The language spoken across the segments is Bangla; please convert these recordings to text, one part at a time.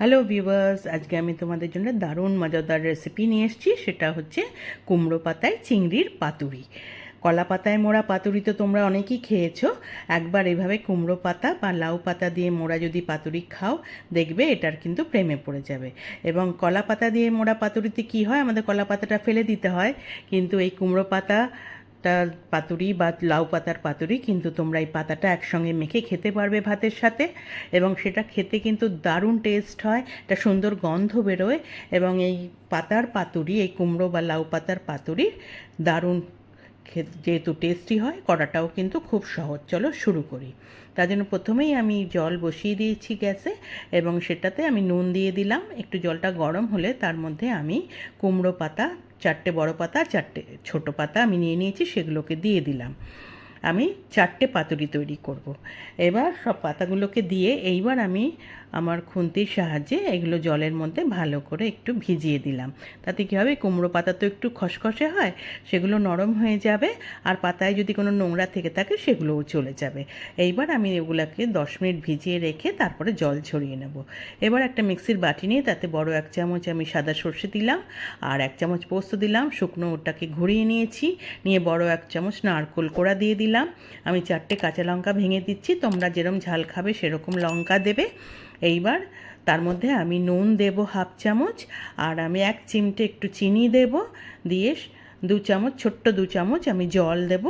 হ্যালো ভিউয়ার্স আজকে আমি তোমাদের জন্য দারুণ মজাদার রেসিপি নিয়ে এসেছি। সেটা হচ্ছে কুমড়ো পাতায় চিংড়ির পাতুরি। কলা পাতায় মোড়া পাতুরি তো তোমরা অনেকেই খেয়েছো। একবার এভাবে কুমড়ো পাতা বা লাউ পাতা দিয়ে মোড়া যদি পাতুরি খাও, দেখবে এটার কিন্তু প্রেমে পড়ে যাবে। এবং কলা পাতা দিয়ে মোড়া পাতুরিতে কি হয়? আমাদের কলা পাতাটা ফেলে দিতে হয়। কিন্তু এই কুমড়ো পাতা টা পাতুরি বা লাউ পাতার পাতুরি, কিন্তু তোমরা এই পাতাটা একসঙ্গে মেখে খেতে পারবে ভাতের সাথে এবং সেটা খেতে কিন্তু দারুণ টেস্ট হয়, একটা সুন্দর গন্ধ বেরোয় এবং এই পাতার পাতুরি, এই কুমড়ো বা লাউ পাতার পাতুরি দারুণ যেহেতু টেস্টি হয়, করাটাও কিন্তু খুব সহজ। চলো শুরু করি। তার জন্য প্রথমেই আমি জল বসিয়ে দিয়েছি গ্যাসে এবং সেটাতে আমি নুন দিয়ে দিলাম। একটু জলটা গরম হলে তার মধ্যে আমি কুমড়ো পাতা, চারটে বড় পাতা চারটে ছোট পাতা আমি নিয়ে নিয়েছি, সেগুলোকে দিয়ে দিলাম। আমি চারটে পাতুরি তৈরি করব। এবার সব পাতাগুলোকে দিয়ে এইবার আমি আমার খুন্তির সাহায্যে এগুলো জলের মধ্যে ভালো করে একটু ভিজিয়ে দিলাম। তাতে কী হবে? কুমড়ো পাতা তো একটু খসখসে হয়, সেগুলো নরম হয়ে যাবে আর পাতায় যদি কোনো নোংরা থেকে থাকে সেগুলোও চলে যাবে। এইবার আমি এগুলোকে দশ মিনিট ভিজিয়ে রেখে তারপরে জল ছড়িয়ে নেব। এবার একটা মিক্সির বাটি নিয়ে তাতে বড় এক চামচ আমি সাদা সর্ষে দিলাম আর এক চামচ পোস্ত দিলাম, শুকনো ওটাকে ঘুরিয়ে নিয়েছি, নিয়ে বড় এক চামচ নারকোল কোড়া দিয়ে দিলাম। আমি চারটে কাঁচা লঙ্কা ভেঙে দিচ্ছি। তোমরা যেরকম ঝাল খাবে সেরকম লঙ্কা দেবে। এইবার তার মধ্যে আমি নুন দেব হাফ চামচ আর আমি এক চিমটে একটু চিনি দেব। দিয়ে দু চামচ, ছোট্ট দু চামচ আমি জল দেব।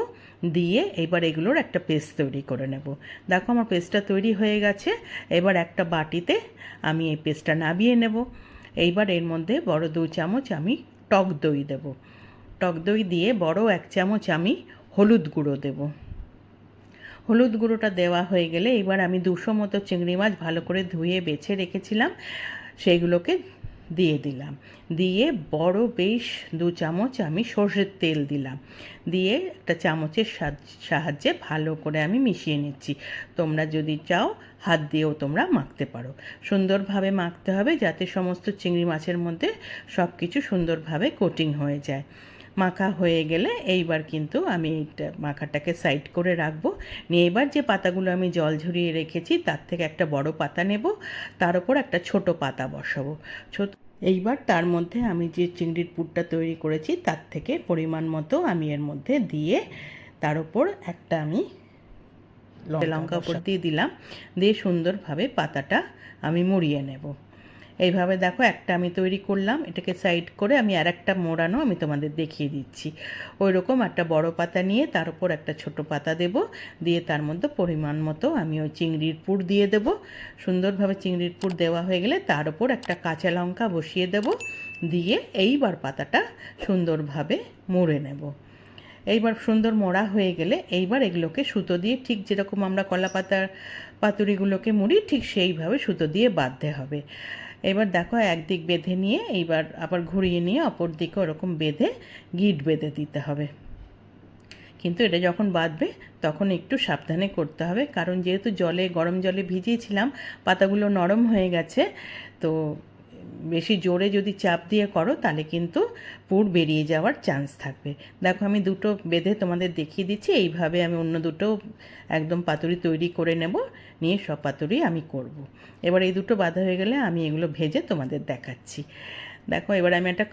দিয়ে এবার এগুলোর একটা পেস্ট তৈরি করে নেব। দেখো আমার পেস্টটা তৈরি হয়ে গেছে। এবার একটা বাটিতে আমি এই পেস্টটা নাবিয়ে নেব। এইবার এর মধ্যে বড় দু চামচ আমি টক দই দেব। টক দই দিয়ে বড় এক চামচ আমি হলুদ গুঁড়ো দেবো। হলুদ গুঁড়োটা দেওয়া হয়ে গেলে এবার আমি দুশো মতো চিংড়ি মাছ ভালো করে ধুয়ে বেছে রেখেছিলাম, সেইগুলোকে দিয়ে দিলাম। দিয়ে বড় বেশ দু চামচ আমি সর্ষের তেল দিলাম। দিয়ে একটা চামচের সাহায্যে ভালো করে আমি মিশিয়ে নিচ্ছি। তোমরা যদি চাও, হাত দিয়েও তোমরা মাখতে পারো। সুন্দরভাবে মাখতে হবে যাতে সমস্ত চিংড়ি মাছের মধ্যে সব কিছু সুন্দরভাবে কোটিং হয়ে যায়। মাখা হয়ে গেলে এইবার কিন্তু আমি এইটা মাখাটাকে সাইড করে রাখব। নিয়ে এবার যে পাতাগুলো আমি জল ঝরিয়ে রেখেছি তার থেকে একটা বড় পাতা নেব তার উপর একটা ছোট পাতা বসাবো। ছোট এইবার তার মধ্যে আমি যে চিংড়ির পুরটা তৈরি করেছি তার থেকে পরিমাণ মতো আমি এর মধ্যে দিয়ে তার উপর একটা আমি লঙ্কা উপর দিয়ে দিলাম। দিয়ে সুন্দরভাবে পাতাটা আমি মুড়িয়ে নেব। এইভাবে দেখো একটা আমি তৈরি করলাম, এটাকে সাইড করে আমি আর একটা মোড়ানো আমি তোমাদের দেখিয়ে দিচ্ছি। ওই রকম একটা বড় পাতা নিয়ে তার উপর একটা ছোট পাতা দেব, দিয়ে তার মধ্যে পরিমাণ মতো আমি ওই চিংড়ির পুর দিয়ে দেব। সুন্দরভাবে চিংড়ির পুর দেওয়া হয়ে গেলে তার উপর একটা কাঁচা লঙ্কা বসিয়ে দেব, দিয়ে এইবার পাতাটা সুন্দরভাবে মুড়ে নেব। এইবার সুন্দর মোড়া হয়ে গেলে এইবার এগুলোকে সুতো দিয়ে ঠিক যেরকম আমরা কলা পাতার পাতুরিগুলোকে মুড়ি, ঠিক সেইভাবে সুতো দিয়ে বাঁধতে হবে। এবার দেখো একদিক বেঁধে নিয়ে, এইবার আবার ঘুরিয়ে নিয়ে অপর দিকে ওরকম বেঁধে গিট বেঁধে দিতে হবে। কিন্তু এটা যখন বাঁধবে, তখন একটু সাবধানে করতে হবে। কারণ যেহেতু জলে, গরম জলে ভিজিয়েছিলাম, পাতাগুলো নরম হয়ে গেছে, তো বেশি জোরে যদি চাপ দিয়ে করো, তাহলে কিন্তু পুর বেরিয়ে যাওয়ার চান্স থাকবে। দেখো, আমি দুটো বেঁধে তোমাদের দেখিয়ে দিচ্ছি। এইভাবে আমি অন্য দুটো একদম পাতুরি তৈরি করে নেব, নিয়ে সব পাতুরি আমি করব। এবার এই দুটো বাঁধা হয়ে গেলে আমি এগুলো ভেজে তোমাদের দেখাচ্ছি। দেখো, এবার আমি একটা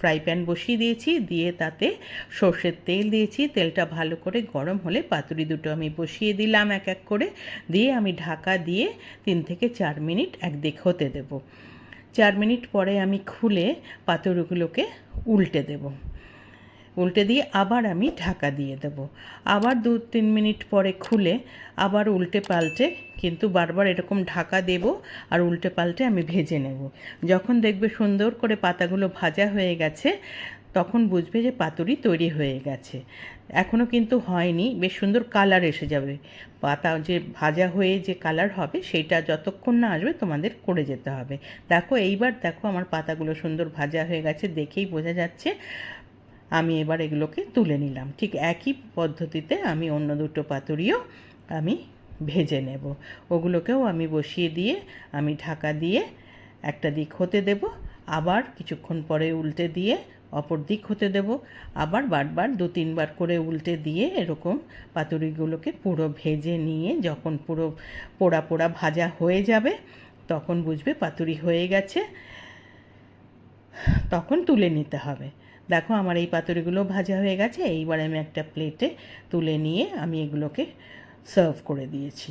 ফ্রাই প্যান বসিয়ে দিয়েছি, দিয়ে তাতে সর্ষের তেল দিয়েছি। তেলটা ভালো করে গরম হলে পাতুরি দুটো আমি বসিয়ে দিলাম এক এক করে। দিয়ে আমি ঢাকা দিয়ে তিন থেকে চার মিনিট এক একদিক হতে দেব। চার মিনিট পরে আমি খুলে পাতুরিগুলোকে উল্টে দেব। উল্টে দিয়ে আবার আমি ঢাকা দিয়ে দেব। আবার দু তিন মিনিট পরে খুলে আবার উল্টে পাল্টে কিন্তু বারবার এরকম ঢাকা দেব আর উল্টে পাল্টে আমি ভেজে নেব। যখন দেখবে সুন্দর করে পাতাগুলো ভাজা হয়ে গেছে তখন বুঝবে যে পাতুরি তৈরি হয়ে গেছে। এখনও কিন্তু হয়নি, বেশ সুন্দর কালার এসে যাবে। পাতা যে ভাজা হয়ে যে কালার হবে, সেটা যতক্ষণ না আসবে তোমাদের করে যেতে হবে। দেখো, এইবার দেখো আমার পাতাগুলো সুন্দর ভাজা হয়ে গেছে, দেখেই বোঝা যাচ্ছে। আমি এবার এগুলোকে তুলে নিলাম। ঠিক একই পদ্ধতিতে আমি অন্য দুটো পাতুরিও আমি ভেজে নেব। ওগুলোকেও আমি বসিয়ে দিয়ে, আমি ঢাকা দিয়ে একটা দিক হতে দেব। আবার কিছুক্ষণ পরে উল্টে দিয়ে অপর দিক হতে দেব। আবার বারবার দু তিনবার করে উল্টে দিয়ে এরকম পাতুরিগুলোকে পুরো ভেজে নিয়ে যখন পুরো পোড়া পোড়া ভাজা হয়ে যাবে, তখন বুঝবে পাতুরি হয়ে গেছে। তখন তুলে নিতে হবে। দেখো আমার এই পাতুরিগুলো ভাজা হয়ে গেছে, এইবার আমি একটা প্লেটে তুলে নিয়ে আমি এগুলোকে সার্ভ করে দিয়েছি।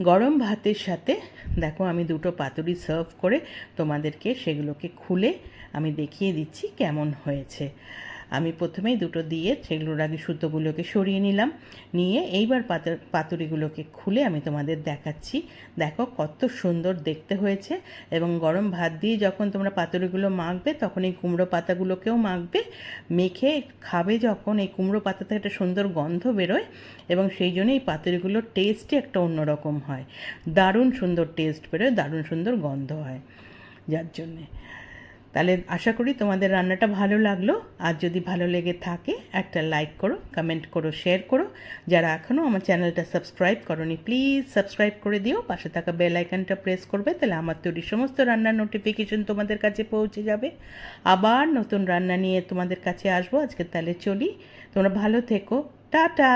গরম ভাতের সাথে দেখো আমি দুটো পাতুরি সার্ভ করে তোমাদেরকে সেগুলোকে খুলে আমি দেখিয়ে দিচ্ছি কেমন হয়েছে। আমি প্রথমেই দুটো দিয়ে সেগুলোর আগে সুতোগুলোকে সরিয়ে নিলাম। নিয়ে এইবার পাতা, পাতুরিগুলোকে খুলে আমি তোমাদের দেখাচ্ছি। দেখো কত সুন্দর দেখতে হয়েছে এবং গরম ভাত দিয়ে যখন তোমরা পাতুরিগুলো মাখবে তখন এই কুমড়ো পাতাগুলোকেও মাখবে। মেখে খাবে যখন এই কুমড়ো পাতা থেকে একটা সুন্দর গন্ধ বেরোয় এবং সেই জন্য এই পাতুরিগুলোর টেস্টই একটা অন্যরকম হয়। দারুণ সুন্দর টেস্ট বেরোয়, দারুণ সুন্দর গন্ধ হয় যার জন্যে। তাহলে আশা করি তোমাদের রান্নাটা ভালো লাগল। আর যদি ভালো লেগে থাকে, একটা লাইক করো কমেন্ট করো শেয়ার করো। যারা এখনও আমার চ্যানেলটা সাবস্ক্রাইব করনি প্লিজ সাবস্ক্রাইব করে দিও। পাশে থাকা বেল আইকনটা প্রেস করবে, তাহলে আমার তৈরি সমস্ত রান্নার নোটিফিকেশন তোমাদের কাছে পৌঁছে যাবে। আবার নতুন রান্না নিয়ে তোমাদের কাছে আসব। আজকে তাহলে চলি। তোমরা ভালো থেকো। টাটা!